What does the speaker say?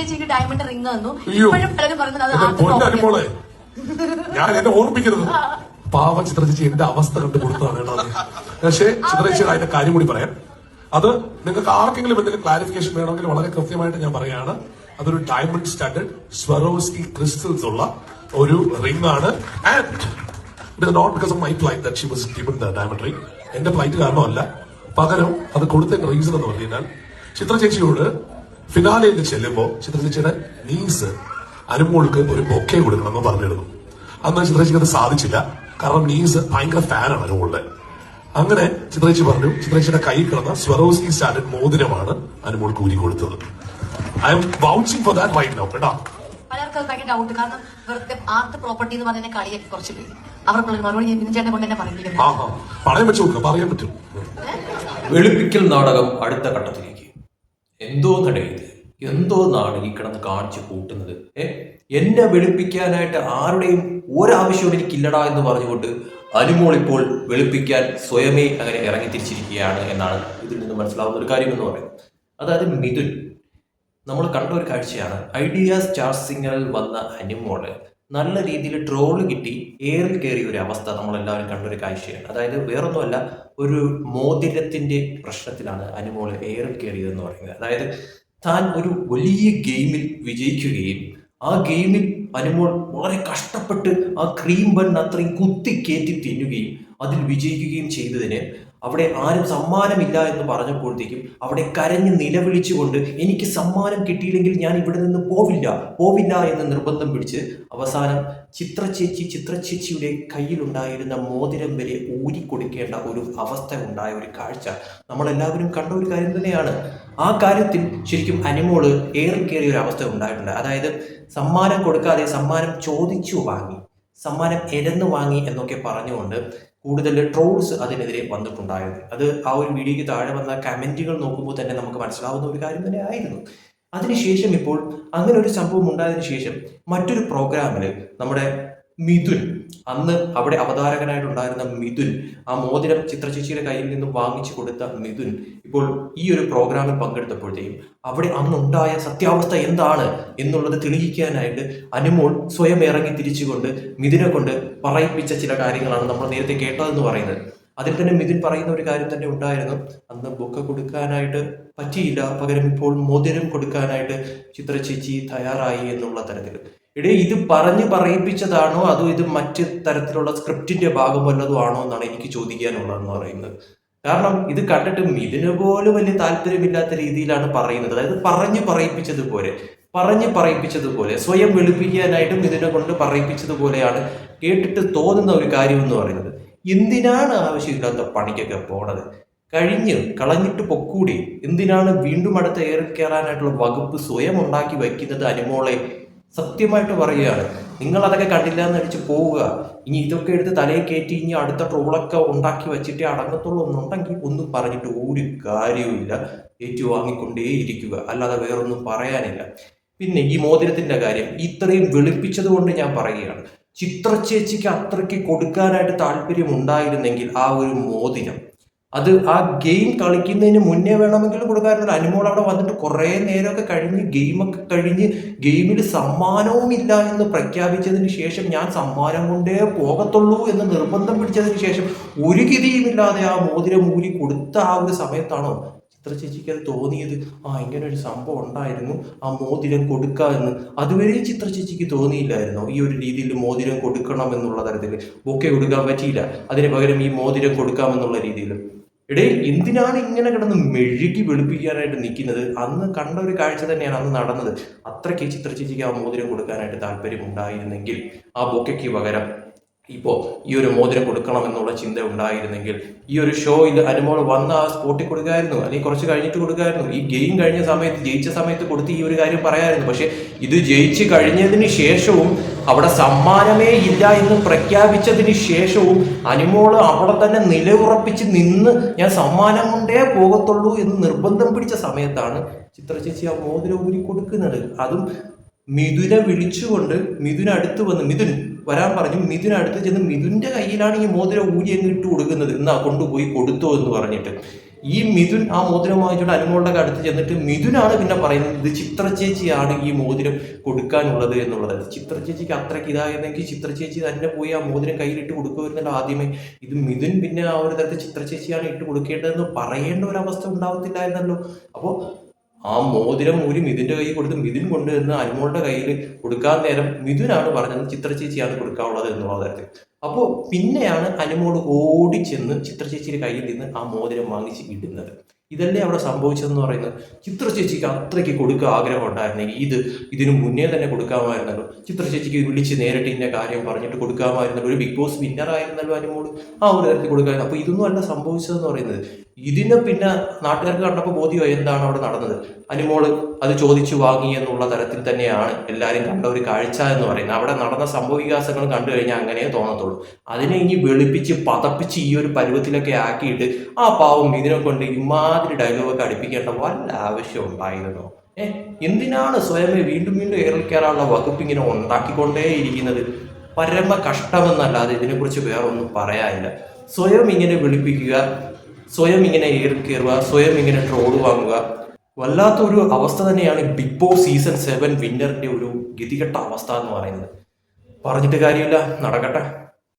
ചേച്ചിക്ക് diamond ring തന്നു. ഇപ്പോഴും പലരും പറയുന്നത് അത് ഞാൻ എന്നെ ഓർമ്മിക്കരുത് പാവ ചിത്രചേച്ചി എന്റെ അവസ്ഥ കണ്ടു കൊടുത്തതാണ് കേട്ടോ ചിത്ര പക്ഷേ ചിത്രചേച്ചിയുടെ അതിന്റെ കാര്യം കൂടി പറയാം. അത് നിങ്ങൾക്ക് ആർക്കെങ്കിലും എന്തെങ്കിലും ക്ലാരിഫിക്കേഷൻ വേണമെങ്കിൽ വളരെ കൃത്യമായിട്ട് ഞാൻ പറയാണ് അതൊരു ഡയമണ്ട് സ്റ്റാൻഡേർഡ് സ്വറോസ്കി ക്രിസ്റ്റൽസ് ഉള്ള ഒരു റിംഗ് ആണ്. And it not because of my flight that she was given the diamond ring എന്റെ ഫ്ലൈറ്റ് കാരണമല്ല. പകരം അത് കൊടുത്തതിന്റെ റീസൺ എന്ന് പറഞ്ഞു കഴിഞ്ഞാൽ ചിത്ര ചേച്ചിയോട് ഫിനാലയിൽ ചെല്ലുമ്പോ ചിത്ര ചേച്ചിയുടെ നീസ് അനുമോൾക്ക് ഒരു ബൊക്കെ കൊടുക്കണമെന്ന് പറഞ്ഞിരുന്നു. അന്ന് ചിത്രചേച്ചിക്ക് അത് സാധിച്ചില്ല. കാരണം നീസ് ഭയങ്കര ഫാനാണ് അനുമോളുടെ. അങ്ങനെ ചിത്രേച്ചി പറഞ്ഞു ചിത്രേച്ചിയുടെ കൈ കിടന്ന സ്വറോസ്കി സ്റ്റാൻഡേർഡ് മോതിരമാണ് അനുമോൾ കൂലി കൊടുത്തത്. I'm vouching for that right now കേട്ടോ. പലർക്കും ഭയങ്കര ഡൗട്ട് കാരണം വെറുതെ ആർട്ട് പ്രോപ്പർട്ടി എന്ന് പറഞ്ഞ കളിയൊക്കെ കുറച്ച് പേര്. അവർക്കുള്ള മറുപടി ഞാൻ ബിനുചേട്ടെ കൊണ്ട് തന്നെ ആ പറയാൻ പറ്റുമോ പറയാൻ പറ്റും. വെളുപ്പിക്കൽ നാടകം അടുത്ത ഘട്ടത്തിലേക്ക്. എന്തോ നടയത് എന്തോ നാട് ഈ കിടന്ന് കാണിച്ചു കൂട്ടുന്നത്. ഏ? എന്നെ വെളുപ്പിക്കാനായിട്ട് ആരുടെയും ഒരാവശ്യവും എനിക്കില്ലടാ എന്ന് പറഞ്ഞുകൊണ്ട് അനുമോൾ ഇപ്പോൾ വെളുപ്പിക്കാൻ സ്വയമേ അങ്ങനെ ഇറങ്ങി തിരിച്ചിരിക്കുകയാണ് എന്നാണ് ഇതിൽ നിന്ന് മനസ്സിലാവുന്ന ഒരു കാര്യം എന്ന് പറയുന്നത്. അതായത് മിഥുൻ നമ്മൾ കണ്ട ഒരു കാഴ്ചയാണ്. ഐഡിയ സ്റ്റാർ സിംഗറിൽ വന്ന അനിമോൾ നല്ല രീതിയിൽ ട്രോൾ കിട്ടി ഏറിൽ കയറിയ ഒരു അവസ്ഥ നമ്മളെല്ലാവരും കണ്ടൊരു കാഴ്ചയാണ്. അതായത് വേറൊന്നുമല്ല ഒരു മോതിരത്തിന്റെ പ്രശ്നത്തിലാണ് അനുമോൾ ഏറിൽ കയറിയതെന്ന് പറയുന്നത്. അതായത് താൻ ഒരു വലിയ ഗെയിമിൽ വിജയിക്കുകയും ആ ഗെയിമിൽ അനുമോൾ വളരെ കഷ്ടപ്പെട്ട് ആ ക്രീം ബൺ അത്രയും കുത്തി കയറ്റി തിന്നുകയും അതിൽ വിജയിക്കുകയും ചെയ്തതിന് അവിടെ ആരും സമ്മാനമില്ല എന്ന് പറഞ്ഞപ്പോഴത്തേക്കും അവിടെ കരഞ്ഞ് നിലവിളിച്ചുകൊണ്ട് എനിക്ക് സമ്മാനം കിട്ടിയില്ലെങ്കിൽ ഞാൻ ഇവിടെ നിന്ന് പോവില്ല പോവില്ല എന്ന് നിർബന്ധം പിടിച്ച് അവസാനം ചിത്രചേച്ചി ചിത്രചേച്ചിയുടെ കയ്യിലുണ്ടായിരുന്ന മോതിരം വരെ ഊരിക്കൊടുക്കേണ്ട ഒരു അവസ്ഥ ഉണ്ടായ ഒരു കാഴ്ച. നമ്മളെല്ലാവരും കണ്ട ഒരു കാര്യം തന്നെയാണ്. ആ കാര്യത്തിൽ ശരിക്കും അനിമോൾ ഏറെ കയറിയ ഒരു അവസ്ഥ ഉണ്ടായിട്ടുണ്ട്. അതായത് സമ്മാനം കൊടുക്കാതെ സമ്മാനം ചോദിച്ചു വാങ്ങി. സമ്മാനം എരന്ന് വാങ്ങി എന്നൊക്കെ പറഞ്ഞുകൊണ്ട് കൂടുതൽ ട്രോൾസ് അതിനെതിരെ വന്നിട്ടുണ്ടായത്. അത് ആ ഒരു വീഡിയോയ്ക്ക് താഴെ വന്ന കമന്റുകൾ നോക്കുമ്പോൾ തന്നെ നമുക്ക് മനസ്സിലാവുന്ന ഒരു കാര്യം തന്നെ ആയിരുന്നു. അതിനുശേഷം ഇപ്പോൾ അങ്ങനെ ഒരു സംഭവം ഉണ്ടായതിനു ശേഷം മറ്റൊരു പ്രോഗ്രാമിൽ നമ്മുടെ മിഥുൻ അന്ന് അവിടെ അവതാരകനായിട്ടുണ്ടായിരുന്ന മിഥുൻ ആ മോതിരം ചിത്രചേച്ചിയുടെ കയ്യിൽ നിന്നും വാങ്ങിച്ചു കൊടുത്ത മിഥുൻ ഇപ്പോൾ ഈ ഒരു പ്രോഗ്രാമിൽ പങ്കെടുത്തപ്പോഴത്തേക്കും അവിടെ അന്നുണ്ടായ സത്യാവസ്ഥ എന്താണ് എന്നുള്ളത് തെളിയിക്കാനായിട്ട് അനുമോൾ സ്വയം ഇറങ്ങി തിരിച്ചുകൊണ്ട് മിഥുനെ കൊണ്ട് പറയിപ്പിച്ച ചില കാര്യങ്ങളാണ് നമ്മൾ നേരത്തെ കേട്ടതെന്ന് പറയുന്നത്. അതിൽ തന്നെ മിഥുൻ പറയുന്ന ഒരു കാര്യം തന്നെ ഉണ്ടായിരുന്നു. അന്ന് ബുക്ക് കൊടുക്കാനായിട്ട് പറ്റിയില്ല. പകരം ഇപ്പോൾ മോതിരം കൊടുക്കാനായിട്ട് ചിത്രചേച്ചി തയ്യാറായി എന്നുള്ള തരത്തിൽ. ഇടേ ഇത് പറഞ്ഞ് പറയിപ്പിച്ചതാണോ? അതോ ഇത് മറ്റ് തരത്തിലുള്ള സ്ക്രിപ്റ്റിന്റെ ഭാഗം വല്ലതും ആണോ എന്നാണ് എനിക്ക് ചോദിക്കാനുള്ളതെന്ന് പറയുന്നത്. കാരണം ഇത് കണ്ടിട്ട് മിഥുന് പോലും വലിയ താല്പര്യമില്ലാത്ത രീതിയിലാണ് പറയുന്നത്. അതായത് പറഞ്ഞു പറയിപ്പിച്ചതുപോലെ പറഞ്ഞു പറയിപ്പിച്ചതുപോലെ സ്വയം വെളുപ്പിക്കാനായിട്ട് മിഥുനെ കൊണ്ട് പറയിപ്പിച്ചതുപോലെയാണ് കേട്ടിട്ട് തോന്നുന്ന ഒരു കാര്യം എന്ന് പറയുന്നത്. എന്തിനാണ് ആവശ്യമില്ലാത്ത പണിക്കൊക്കെ പോണത്? കഴിഞ്ഞ് കളഞ്ഞിട്ട് പൊക്കൂടി. എന്തിനാണ് വീണ്ടും അടുത്ത ഏറി കയറാനായിട്ടുള്ള വകുപ്പ് സ്വയം ഉണ്ടാക്കി വയ്ക്കുന്നത് അനുമോളെ? സത്യമായിട്ട് പറയുകയാണ്. നിങ്ങൾ അതൊക്കെ കണ്ടില്ല എന്ന് അടിച്ച് പോവുക. ഇനി ഇതൊക്കെ എടുത്ത് തലയിൽ കയറ്റി ഇനി അടുത്ത ട്രോളൊക്കെ ഉണ്ടാക്കി വെച്ചിട്ടേ അടങ്ങത്തുള്ളൂ എന്നുണ്ടെങ്കിൽ ഒന്നും പറഞ്ഞിട്ട് ഒരു കാര്യവുമില്ല. ഏറ്റുവാങ്ങിക്കൊണ്ടേ ഇരിക്കുക അല്ലാതെ വേറൊന്നും പറയാനില്ല. പിന്നെ ഈ മോതിരത്തിന്റെ കാര്യം ഇത്രയും വെളുപ്പിച്ചത് കൊണ്ട് ഞാൻ പറയുകയാണ്. ചിത്രചേച്ചിക്ക് അത്രയ്ക്ക് കൊടുക്കാനായിട്ട് താല്പര്യം ഉണ്ടായിരുന്നെങ്കിൽ ആ ഒരു മോതിരം അത് ആ ഗെയിം കളിക്കുന്നതിന് മുന്നേ വേണമെങ്കിൽ കൊടുക്കാറുണ്ട് അനുമോൾ അവിടെ വന്നിട്ട് കുറേ നേരമൊക്കെ കഴിഞ്ഞ് ഗെയിമൊക്കെ കഴിഞ്ഞ് ഗെയിമിൽ സമ്മാനവും ഇല്ല എന്ന് പ്രഖ്യാപിച്ചതിന് ശേഷം ഞാൻ സമ്മാനം കൊണ്ടേ പോകത്തുള്ളൂ എന്ന് നിർബന്ധം പിടിച്ചതിന് ശേഷം ഒരു ഗതിയുമില്ലാതെ ആ മോതിരം ഊരി കൊടുത്ത ആ ഒരു സമയത്താണോ ചിത്ര ചേച്ചിക്ക് അത് തോന്നിയത്? ആ ഇങ്ങനെ ഒരു സംഭവം ഉണ്ടായിരുന്നു. ആ മോതിരം കൊടുക്കുക കൊടുക്കാമെന്ന് അതുവരെ ചിത്ര ചേച്ചിക്ക് തോന്നിയില്ലായിരുന്നോ? ഈ ഒരു രീതിയിൽ മോതിരം കൊടുക്കണം എന്നുള്ള തരത്തിൽ ബൊക്കെ കൊടുക്കാൻ പറ്റിയില്ല. അതിന് പകരം ഈ മോതിരം കൊടുക്കാമെന്നുള്ള രീതിയിൽ എടേ എന്തിനാണ് ഇങ്ങനെ കിടന്ന് മെഴുകി വെളുപ്പിക്കാനായിട്ട് നിൽക്കുന്നത്? അന്ന് കണ്ട ഒരു കാഴ്ച തന്നെയാണ് അന്ന് നടന്നത്. അത്രയ്ക്ക് ചിത്രചേച്ചിക്ക് ആ മോതിരം കൊടുക്കാനായിട്ട് താല്പര്യം ഉണ്ടായിരുന്നെങ്കിൽ ആ ബൊക്കയ്ക്ക് പകരം ഇപ്പോൾ ഈ ഒരു മോതിരം കൊടുക്കണം എന്നുള്ള ചിന്ത ഉണ്ടായിരുന്നെങ്കിൽ ഈ ഒരു ഷോയിൽ അനുമോൾ വന്ന ആ സ്പോട്ടിൽ കൊടുക്കായിരുന്നു അല്ലെങ്കിൽ കുറച്ച് കഴിഞ്ഞിട്ട് കൊടുക്കായിരുന്നു. ഈ ഗെയിം കഴിഞ്ഞ സമയത്ത് ജയിച്ച സമയത്ത് കൊടുത്ത് ഈ ഒരു കാര്യം പറയായിരുന്നു. പക്ഷെ ഇത് ജയിച്ച് കഴിഞ്ഞതിന് ശേഷവും അവിടെ സമ്മാനമേ ഇല്ല എന്ന് പ്രഖ്യാപിച്ചതിന് ശേഷവും അനുമോൾ അവിടെ തന്നെ നിലയുറപ്പിച്ച് നിന്ന് ഞാൻ സമ്മാനം കൊണ്ടേ പോകത്തുള്ളൂ എന്ന് നിർബന്ധം പിടിച്ച സമയത്താണ് ചിത്രചേച്ചി ആ മോതിരം ഊരി കൊടുക്കുന്നത്. അതും മിഥുനെ വിളിച്ചുകൊണ്ട് മിഥുൻ അടുത്ത് വന്ന് മിഥുൻ വരാൻ പറഞ്ഞു മിഥുൻ അടുത്ത് ചെന്ന് മിഥുന്റെ കയ്യിലാണ് ഈ മോതിരം ഊരി അങ്ങ് ഇട്ട് കൊടുക്കുന്നത്. എന്നാ കൊണ്ടുപോയി കൊടുത്തോ എന്ന് പറഞ്ഞിട്ട്. ഈ മിഥുൻ ആ മോതിരം വാങ്ങിച്ചുകൊണ്ട് അനുമോളുടെ അടുത്ത് ചെന്നിട്ട് മിഥുനാണ് പിന്നെ പറയുന്നത് ഇത് ചിത്രചേച്ചിയാണ് ഈ മോതിരം കൊടുക്കാനുള്ളത് എന്നുള്ളത്. ചിത്രചേച്ചിക്ക് അത്രയ്ക്ക് ഇതായിരുന്നെങ്കിൽ ചിത്ര ചേച്ചി തന്നെ പോയി ആ മോതിരം കയ്യിലിട്ട് കൊടുക്കുമായിരുന്നല്ലോ ആദ്യമേ. ഇത് മിഥുൻ പിന്നെ ആ ഒരു തരത്തിൽ ചിത്ര ചേച്ചിയാണ് ഇട്ട് കൊടുക്കേണ്ടതെന്ന് പറയേണ്ട ഒരു അവസ്ഥ ഉണ്ടാവത്തില്ലായിരുന്നല്ലോ അപ്പോൾ ആ മോതിരം ഒരു മിഥുന്റെ കയ്യിൽ കൊടുത്ത് മിഥുൻ കൊണ്ടുവന്ന് അനുമോളുടെ കയ്യിൽ കൊടുക്കാൻ നേരം മിഥുനാണ് പറഞ്ഞത് ചിത്ര ചേച്ചിയാണ് കൊടുക്കാനുള്ളത് എന്നുള്ള തരത്തിൽ. അപ്പോൾ പിന്നെയാണ് അനുമോൾ ഓടിച്ചെന്ന് ചിത്ര ചേച്ചിയുടെ കയ്യിൽ നിന്ന് ആ മോതിരം വാങ്ങിച്ച് ഇടുന്നത്. ഇതല്ലേ അവിടെ സംഭവിച്ചതെന്ന് പറയുന്നത്. ചിത്ര ചേച്ചിക്ക് അത്രയ്ക്ക് കൊടുക്കുക ആഗ്രഹം ഉണ്ടായിരുന്നെങ്കിൽ ഇത് ഇതിനു മുന്നേ തന്നെ കൊടുക്കാമായിരുന്നല്ലോ. ചിത്ര ചേച്ചിക്ക് വിളിച്ച് നേരിട്ട് ഇന്ന കാര്യം പറഞ്ഞിട്ട് കൊടുക്കാമായിരുന്നല്ലോ. ഒരു ബിഗ് ബോസ് വിന്നർ ആയിരുന്നല്ലോ അനുമോൾ ആ ഒരു തരത്തിൽ കൊടുക്കാൻ അപ്പോൾ ഇതൊന്നും അല്ല സംഭവിച്ചതെന്ന് പറയുന്നത്. ഇതിനെ പിന്നെ നാട്ടുകാർക്ക് കണ്ടപ്പോൾ ബോധ്യമായി എന്താണ് അവിടെ നടന്നത്? അനുമോൾ അത് ചോദിച്ചു വാങ്ങി എന്നുള്ള തരത്തിൽ തന്നെയാണ് എല്ലാവരും കണ്ട ഒരു കാഴ്ച എന്ന് പറയുന്നത്. അവിടെ നടന്ന സംഭവ വികാസങ്ങൾ കണ്ടു കഴിഞ്ഞാൽ അങ്ങനെ തോന്നത്തുള്ളൂ. അതിനെ ഇനി വെളുപ്പിച്ച് പതപ്പിച്ച് ഈ ഒരു പരുവത്തിലൊക്കെ ആക്കിയിട്ട് ആ പാവം ഇതിനെ കൊണ്ട് ഇമാതിരി ഡയലോഗൊക്കെ അടുപ്പിക്കേണ്ട വല്ല ആവശ്യം ഉണ്ടായിരുന്നോ? ഏ എന്തിനാണ് സ്വയമേ വീണ്ടും വീണ്ടും ഏറിക്കാറുള്ള വകുപ്പ് ഇങ്ങനെ ഉണ്ടാക്കിക്കൊണ്ടേയിരിക്കുന്നത്? പരമ കഷ്ടമെന്നല്ലാതെ ഇതിനെക്കുറിച്ച് വേറെ ഒന്നും പറയാനില്ല. സ്വയം ഇങ്ങനെ വിളിപ്പിക്കുക സ്വയം ഇങ്ങനെ ഏറിക്കേറുക സ്വയം ഇങ്ങനെ ട്രോൾ വാങ്ങുക. വല്ലാത്തൊരു അവസ്ഥ തന്നെയാണ് ബിഗ് ബോസ് സീസൺ സെവൻ വിന്നറിന്റെ ഒരു ഗതികെട്ട അവസ്ഥ എന്ന് പറയുന്നത്. പറഞ്ഞിട്ട് കാര്യമില്ല നടക്കട്ടെ.